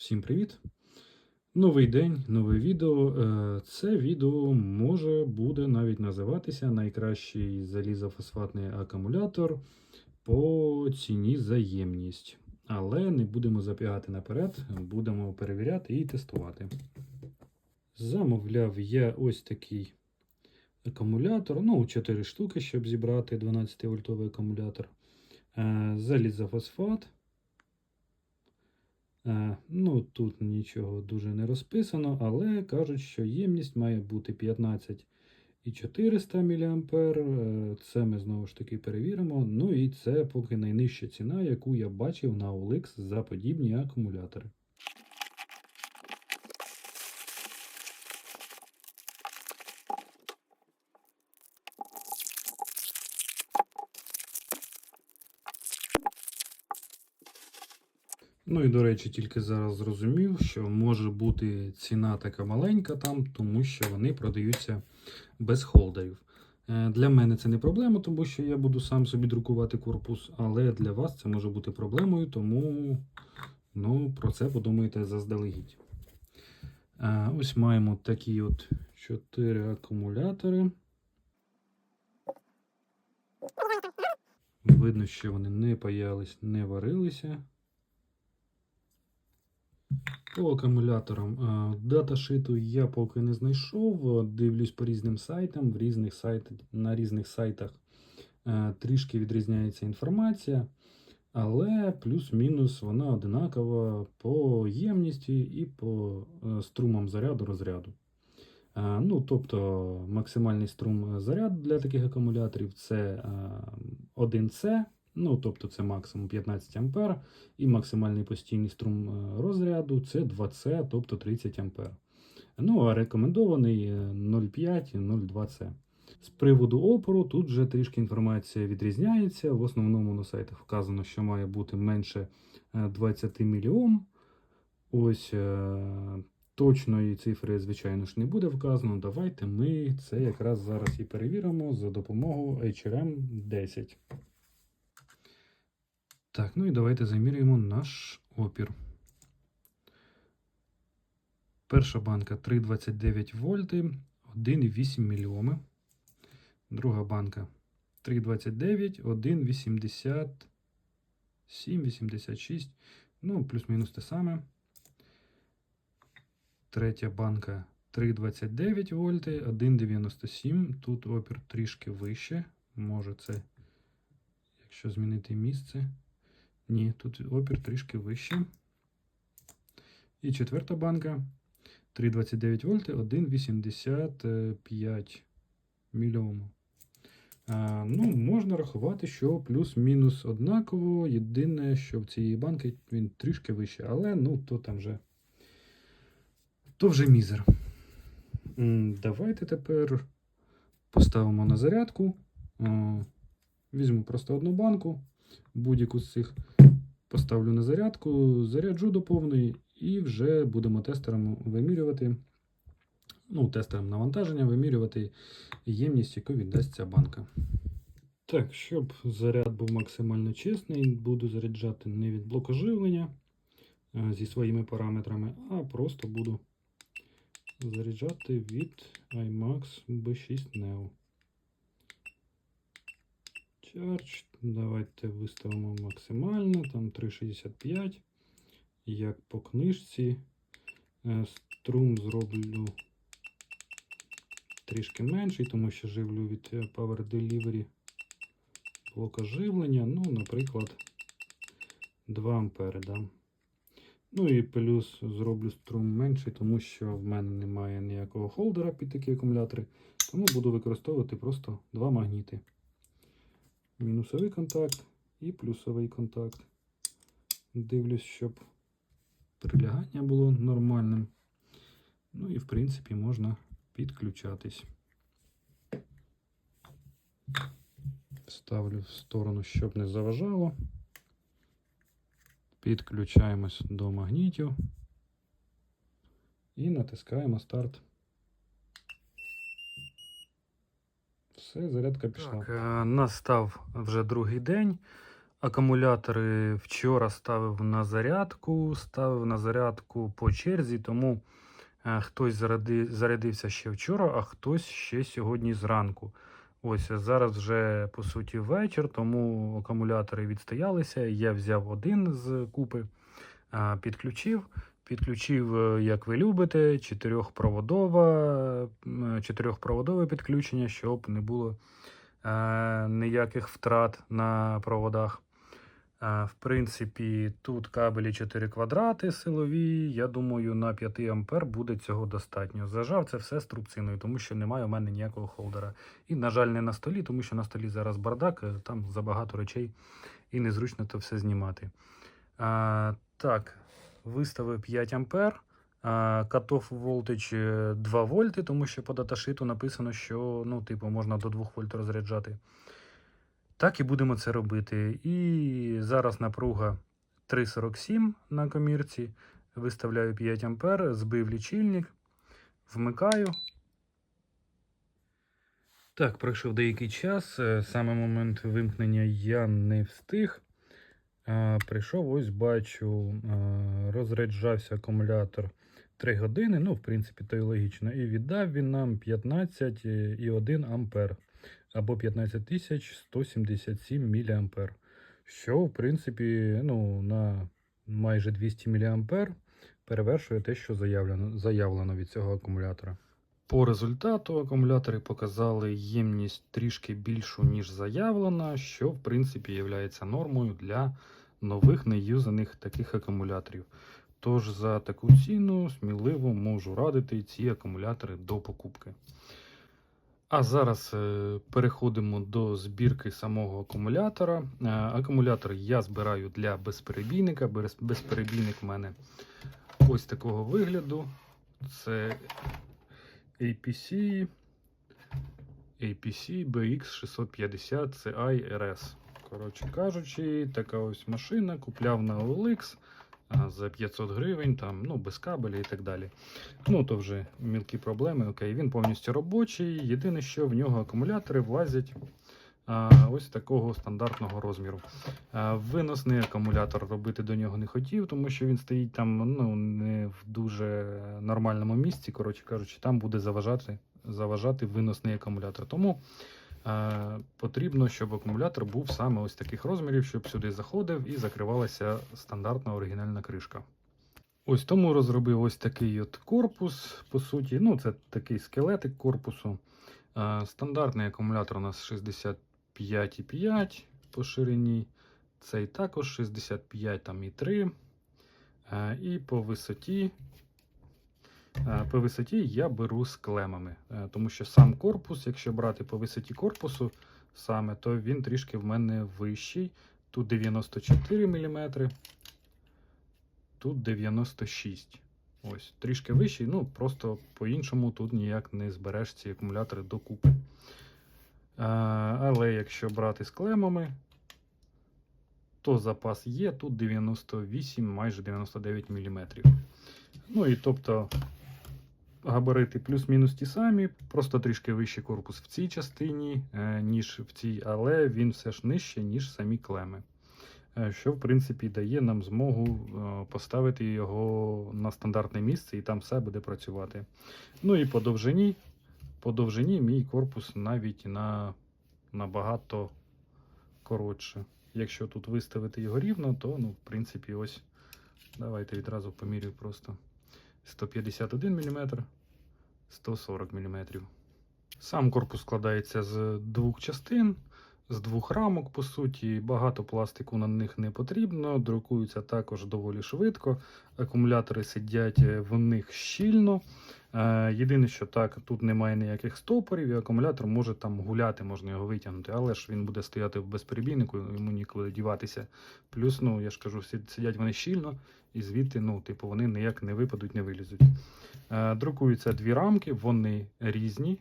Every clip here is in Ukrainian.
Всім привіт! Новий день, нове відео. Е, Це відео може буде навіть називатися найкращий залізофосфатний акумулятор по ціні за ємність. Але не будемо запігати наперед, будемо перевіряти і тестувати. Замовляв я ось такий акумулятор. Ну, 4 штуки, щоб зібрати 12 вольтовий акумулятор. Е, Залізофосфат. Е, Ну, тут нічого дуже не розписано, але кажуть, що ємність має бути 15 і 400 мА. Е, Це ми знову ж таки перевіримо. Ну і це поки найнижча ціна, яку я бачив на OLX за подібні акумулятори. Ну і до речі, тільки зараз зрозумів, що може бути ціна така маленька там, тому що вони продаються без холдерів. Е, Для мене це не проблема, тому що я буду сам собі друкувати корпус, але для вас це може бути проблемою, тому ну, про це подумайте заздалегідь. Е, Ось маємо такі от 4 акумулятори. Видно, що вони не паялись, не варилися. По акумуляторам е, даташиту я поки не знайшов. Дивлюсь по різним сайтам, в різних сайт, на різних сайтах е, трішки відрізняється інформація, але плюс-мінус вона одинакова по ємності і по е, струмам заряду розряду. Ну, тобто максимальний струм заряду для таких акумуляторів це е, 1С. Ну, тобто це максимум 15 А, і максимальний постійний струм е, розряду це 2С, тобто 30 А. Ну, а рекомендований е, 0,5 і 0,2С. З приводу опору тут вже трішки інформація відрізняється. В основному на сайтах вказано, що має бути менше е, 20 мільйом. Ось е, точної цифри, звичайно ж, не буде вказано. Давайте ми це якраз зараз і перевіримо за допомогою HRM 10. Так, ну і давайте замірюємо наш опір. Перша банка 3,29 вольти, 1,8 мільйоми. Друга банка 3,29, 1,87, 86. Ну, плюс-мінус те саме. Третя банка 3,29 вольти, 1,97. Тут опір трішки вище. Може це, якщо змінити місце. Ні, тут опір трішки вище. І четверта банка 3,29 вольти, 1,85 мільйому. Ну, можна рахувати, що плюс-мінус однаково. Єдине, що в цій банки він трішки вище, але ну, то там вже то вже мізер. Давайте тепер поставимо на зарядку. Візьму просто одну банку, будь-яку з цих поставлю на зарядку, заряджу до повної і вже будемо тестером вимірювати, ну, тестером навантаження, вимірювати ємність, яку віддасть ця банка. Так, щоб заряд був максимально чесний, буду заряджати не від блоку живлення зі своїми параметрами, а просто буду заряджати від iMax B6 Neo. Charge. Давайте виставимо максимально, там 3,65. Як по книжці. Е, Струм зроблю трішки менший, тому що живлю від е, Power Delivery блока живлення. Ну, наприклад, 2 ампери дам. Ну і плюс зроблю струм менший, тому що в мене немає ніякого холдера під такі акумулятори. Тому буду використовувати просто два магніти мінусовий контакт і плюсовий контакт. Дивлюсь, щоб прилягання було нормальним. Ну і, в принципі, можна підключатись. Ставлю в сторону, щоб не заважало. Підключаємось до магнітів і натискаємо старт. Все, зарядка пішла. Так, е, настав вже другий день. Акумулятори вчора ставив на зарядку, ставив на зарядку по черзі, тому е, хтось заради, зарядився ще вчора, а хтось ще сьогодні зранку. Ось зараз вже по суті вечір, тому акумулятори відстоялися. Я взяв один з купи, е, підключив. Підключив, е, як ви любите, чотирьохпроводова, м, чотирьохпроводове підключення, щоб не було е, ніяких втрат на проводах. Е, В принципі, тут кабелі 4 квадрати силові. Я думаю, на 5 ампер буде цього достатньо. Зажав це все струбциною, тому що немає у мене ніякого холдера. І, на жаль, не на столі, тому що на столі зараз бардак, е, там забагато речей і незручно то все знімати. А, так, виставив 5 ампер. Катоф волтич 2 вольти, тому що по даташиту написано, що ну, типу, можна до 2 вольт розряджати. Так і будемо це робити. І зараз напруга 3,47 на комірці. Виставляю 5 ампер, збив лічильник, вмикаю. Так, пройшов деякий час. Е, Саме момент вимкнення я не встиг. Прийшов, ось бачу, розряджався акумулятор 3 години. Ну, в принципі, то і логічно. І віддав він нам 15,1 ампер або 15177 мА. Що, в принципі, ну, на майже 200 мА перевершує те, що заявлено, заявлено від цього акумулятора. По результату акумулятори показали ємність трішки більшу, ніж заявлено, що в принципі є нормою для нових неюзаних таких акумуляторів. Тож за таку ціну сміливо можу радити ці акумулятори до покупки. А зараз е, переходимо до збірки самого акумулятора. Е, Акумулятор я збираю для безперебійника. Безперебійник в мене ось такого вигляду. Це APC, APC BX650 CI RS. Коротше кажучи, така ось машина купляв на OLX за 500 гривень, там, ну, без кабеля і так далі. Ну, то вже мілкі проблеми. Окей, він повністю робочий. Єдине, що в нього акумулятори влазять ось такого стандартного розміру. Виносний акумулятор робити до нього не хотів, тому що він стоїть там ну, не в дуже нормальному місці. Коротше кажучи, там буде заважати, заважати виносний акумулятор. Тому потрібно, щоб акумулятор був саме ось таких розмірів, щоб сюди заходив і закривалася стандартна оригінальна кришка. Ось тому розробив ось такий от корпус. По суті, ну це такий скелетик корпусу. Е, стандартний акумулятор у нас 65,5 по ширині. Цей також 65 там і 3. Е, І по висоті. Е, По висоті я беру з клемами, е, тому що сам корпус, якщо брати по висоті корпусу саме, то він трішки в мене вищий. Тут 94 мм, тут 96 Ось, трішки вищий, ну просто по-іншому тут ніяк не збереш ці акумулятори докупи. Е, Але якщо брати з клемами, то запас є, тут 98, майже 99 мм. Ну і тобто габарити плюс-мінус ті самі, просто трішки вищий корпус в цій частині, е, ніж в цій, але він все ж нижче, ніж самі клеми. Е, Що, в принципі, дає нам змогу е, поставити його на стандартне місце і там все буде працювати. Ну і по довжині, по довжині мій корпус навіть на набагато коротше. Якщо тут виставити його рівно, то, ну, в принципі, ось давайте відразу помірюю просто 151 мм, 140 мм. Сам корпус складається з двох частин, з двох рамок, по суті. Багато пластику на них не потрібно. Друкуються також доволі швидко. Акумулятори сидять е, в них щільно. Е, Єдине, що так, тут немає ніяких стопорів, і акумулятор може там гуляти, можна його витягнути, але ж він буде стояти в безперебійнику, йому нікуди діватися. Плюс, ну я ж кажу, сидять вони щільно, і звідти, ну, типу, вони ніяк не випадуть, не вилізуть. Е, Друкуються дві рамки, вони різні,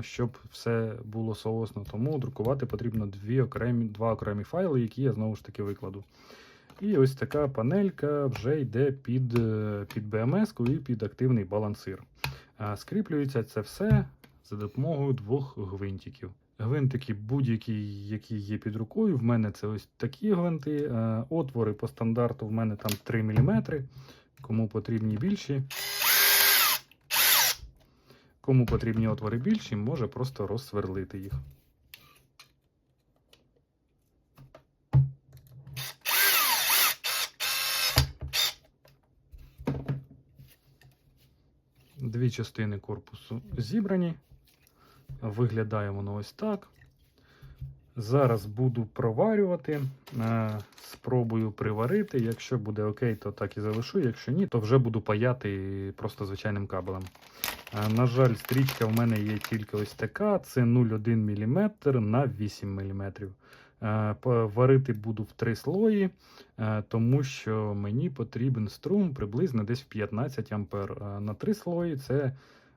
щоб все було соосно. Тому друкувати потрібно дві окремі, два окремі файли, які я знову ж таки викладу. І ось така панелька вже йде під, е, під BMS і під активний балансир. Скріплюється це все за допомогою двох гвинтиків. Гвинтики будь-які, які є під рукою. В мене це ось такі гвинти. Е, Отвори по стандарту в мене там 3 мм. Кому потрібні більші. Кому потрібні отвори більші, може просто розсверлити їх. Дві частини корпусу зібрані. Виглядає воно ось так. Зараз буду проварювати. Е, Спробую приварити. Якщо буде окей, то так і залишу. Якщо ні, то вже буду паяти просто звичайним кабелем. Е, На жаль, стрічка в мене є тільки ось така. Це 0,1 мм на 8 мм. Варити буду в три слої, е, тому що мені потрібен струм приблизно десь в 15 ампер. Е, На три слої це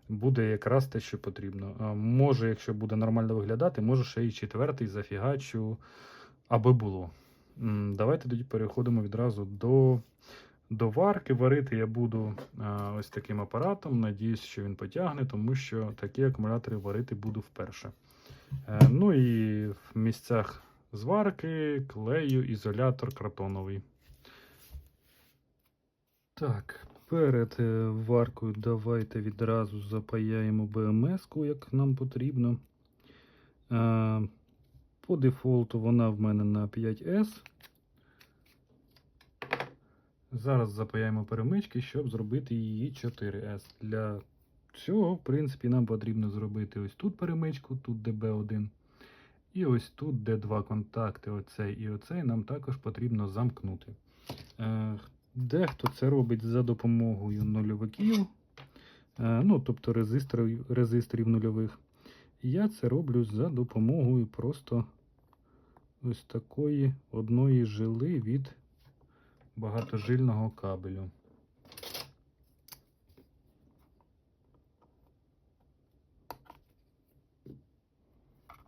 буде якраз те, що потрібно. Може, якщо буде нормально виглядати, може ще і четвертий зафігачу, аби було. Давайте тоді переходимо відразу до, до варки. Варити я буду а, ось таким апаратом. Надіюсь, що він потягне, тому що такі акумулятори варити буду вперше. Е, Ну і в місцях зварки клею ізолятор картоновий. Так, перед е, варкою давайте відразу запаяємо БМС-ку, як нам потрібно. По дефолту вона в мене на 5S. Зараз запаяємо перемички, щоб зробити її 4S. Для цього, в принципі, нам потрібно зробити ось тут перемичку, тут DB1. І ось тут, де два контакти, оцей і оцей, нам також потрібно замкнути. Е, Дехто це робить за допомогою нульовиків, е, ну, тобто резисторів, резисторів нульових. Я це роблю за допомогою просто ось такої одної жили від багатожильного кабелю.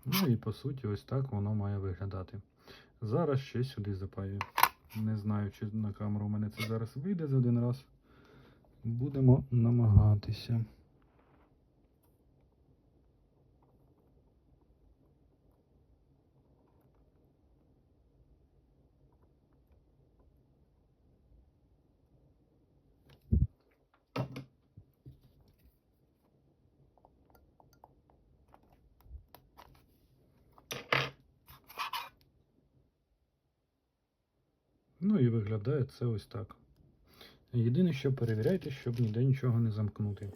Ну і по суті, ось так воно має виглядати. Зараз ще сюди запаю. Не знаю, чи на камеру у мене це зараз вийде за один раз. Будемо намагатися. Ну і виглядає це ось так. Єдине, що перевіряйте, щоб ніде нічого не замкнути.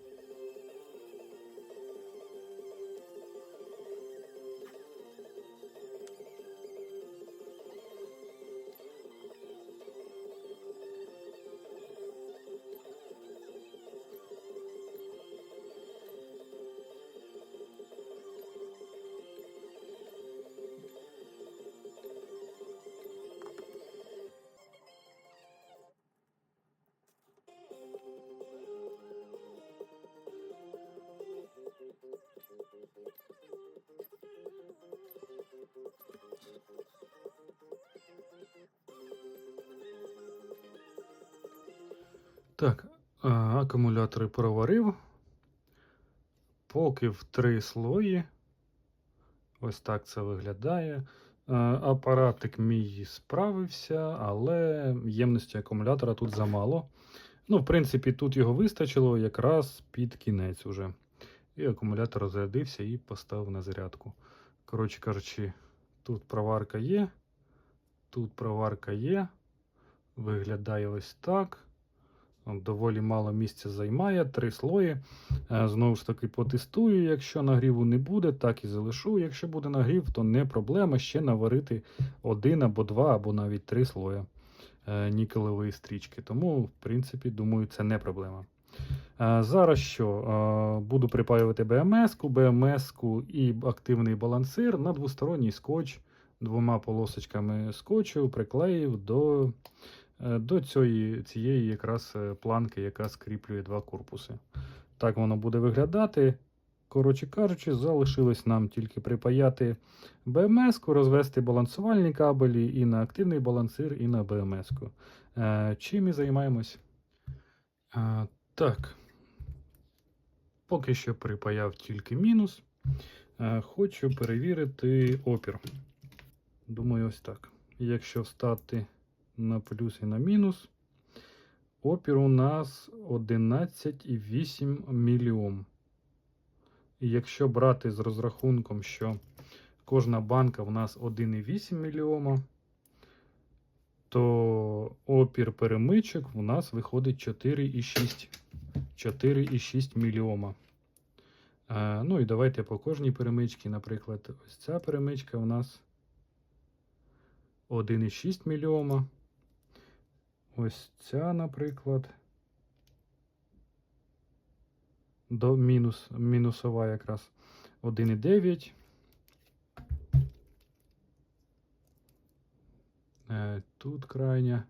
Акумулятори проварив. Поки в три слої. Ось так це виглядає. Апаратик мій справився, але ємності акумулятора тут замало. Ну, в принципі, тут його вистачило якраз під кінець уже. І акумулятор розрядився і поставив на зарядку. Коротше кажучи, тут проварка є, тут проварка є. Виглядає ось так. Доволі мало місця займає, три слої. Е, Знову ж таки, потестую. Якщо нагріву не буде, так і залишу. Якщо буде нагрів, то не проблема ще наварити один або два, або навіть три слоя е, нікелевої стрічки. Тому, в принципі, думаю, це не проблема. Е, Зараз що? Буду припаювати БМС-ку, БМС-ку і активний балансир на двосторонній скотч двома полосочками скотчу приклеїв до до цієї, цієї якраз е, планки, яка скріплює два корпуси. Так воно буде виглядати. Коротше кажучи, залишилось нам тільки припаяти БМС-ку, розвести балансувальні кабелі і на активний балансир, і на БМС-ку. Е, Чим і займаємось? Е, Так. Поки що припаяв тільки мінус. Е, Хочу перевірити опір. Думаю, ось так. Якщо встати на плюс і на мінус, опір у нас 11,8 мільйом. І якщо брати з розрахунком, що кожна банка в нас 1,8 мільйома, то опір перемичок у нас виходить 4,6 4,6 мільйома. Е, ну і давайте по кожній перемичці, наприклад, ось ця перемичка у нас 1,6 мільйома. Ось ця, наприклад. До мінус, мінусова якраз 1,9. Е, Тут крайня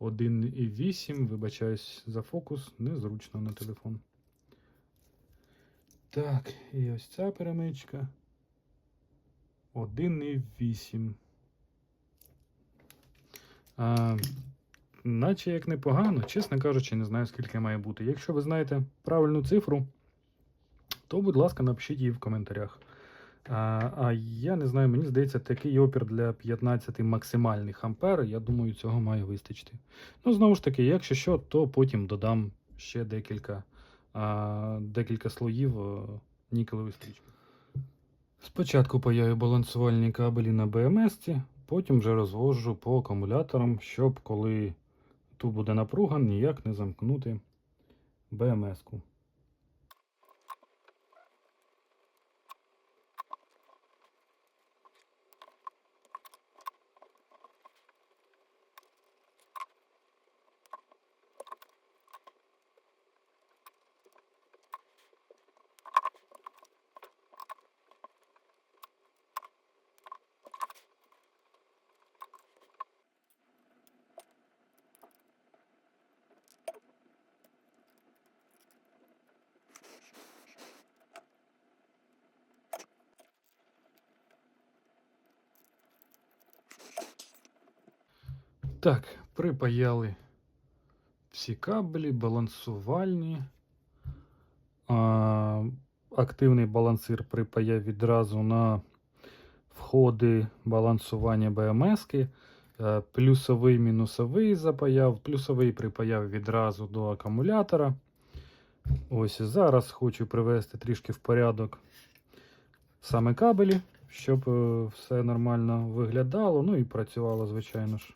1,8. Вибачаюсь за фокус, незручно на телефон. Так, і ось ця перемичка. 1,8. Наче як непогано, чесно кажучи, не знаю, скільки має бути. Якщо ви знаєте правильну цифру, то, будь ласка, напишіть її в коментарях. А, а я не знаю, мені здається, такий опір для 15 максимальних ампер. Я думаю, цього має вистачити. Ну, знову ж таки, якщо що, то потім додам ще декілька, а, декілька слоїв а, нікелевої стрічки. Спочатку паяю балансувальні кабелі на БМС, потім вже розвожу по акумуляторам, щоб коли тут буде напруга, ніяк не замкнути БМС-ку. Так, припаяли всі кабелі, балансувальні. А, активний балансир припаяв відразу на входи балансування БМС-ки. Е, Плюсовий, мінусовий запаяв. Плюсовий припаяв відразу до акумулятора. Ось зараз хочу привести трішки в порядок саме кабелі, щоб е, все нормально виглядало. Ну і працювало, звичайно ж.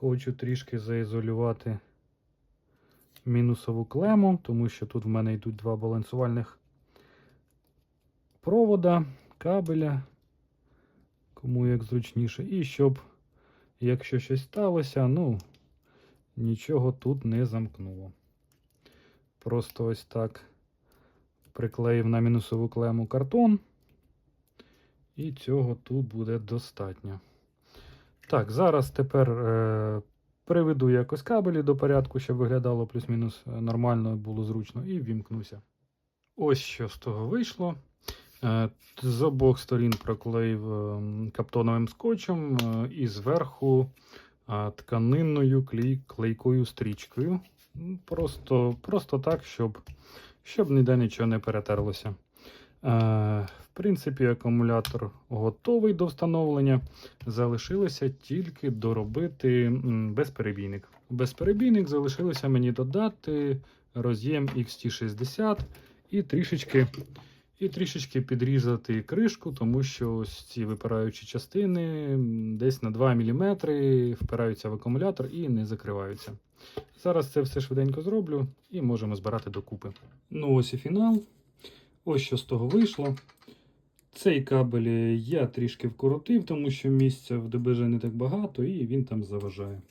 Хочу трішки заізолювати мінусову клему, тому що тут в мене йдуть два балансувальних провода, кабеля, кому як зручніше. І щоб, якщо щось сталося, ну, нічого тут не замкнуло. Просто ось так приклеїв на мінусову клему картон, і цього тут буде достатньо. Так, зараз тепер е, приведу якось кабелі до порядку, щоб виглядало плюс-мінус е, нормально, було зручно, і вімкнуся. Ось що з того вийшло. Е, з обох сторін проклеїв е, каптоновим скотчем і зверху тканинною клей, клейкою стрічкою. Просто, просто так, щоб, щоб ніде нічого не перетерлося. Е, в принципі, акумулятор готовий до встановлення. Залишилося тільки доробити безперебійник. Безперебійник залишилося мені додати роз'єм XT60 і трішечки, і трішечки підрізати кришку, тому що ось ці випираючі частини десь на 2 мм впираються в акумулятор і не закриваються. Зараз це все швиденько зроблю і можемо збирати докупи. Ну ось і фінал. Ось що з того вийшло. Цей кабель я трішки вкоротив, тому що місця в ДБЖ не так багато, і він там заважає.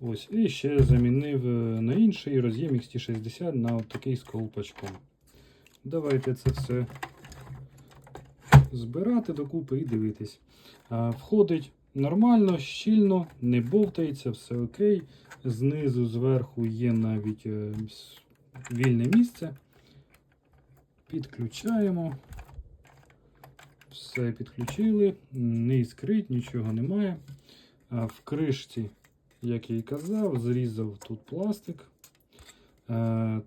Ось, І ще замінив е, на інший роз'єм XT60 на такий з колпачком. Давайте це все збирати докупи і дивитись. Входить нормально, щільно, не бовтається, все окей. Знизу, зверху є навіть е, вільне місце. Підключаємо. Все підключили, не іскрить, нічого немає. В кришці, як я і казав, зрізав тут пластик. Е,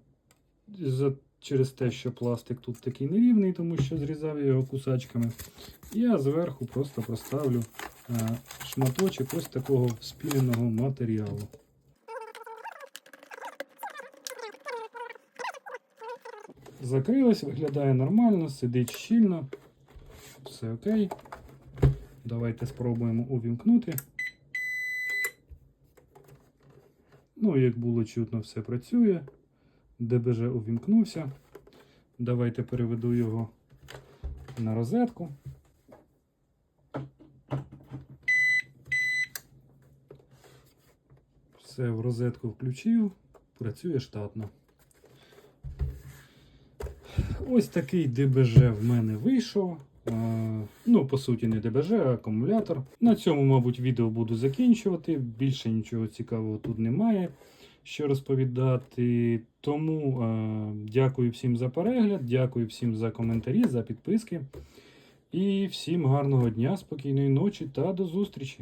через те, що пластик тут такий нерівний, тому що зрізав його кусачками, я зверху просто проставлю е, шматочок ось такого спіленого матеріалу. Закрилось, виглядає нормально, сидить щільно. Все окей. Давайте спробуємо увімкнути. Ну, як було чутно, все працює. ДБЖ увімкнувся. Давайте переведу його на розетку. Все в розетку включив, працює штатно. Ось такий ДБЖ в мене вийшов. Е, Ну, по суті, не ДБЖ, а акумулятор. На цьому, мабуть, відео буду закінчувати. Більше нічого цікавого тут немає що розповідати. Тому е, дякую всім за перегляд, дякую всім за коментарі, за підписки. І всім гарного дня, спокійної ночі та до зустрічі!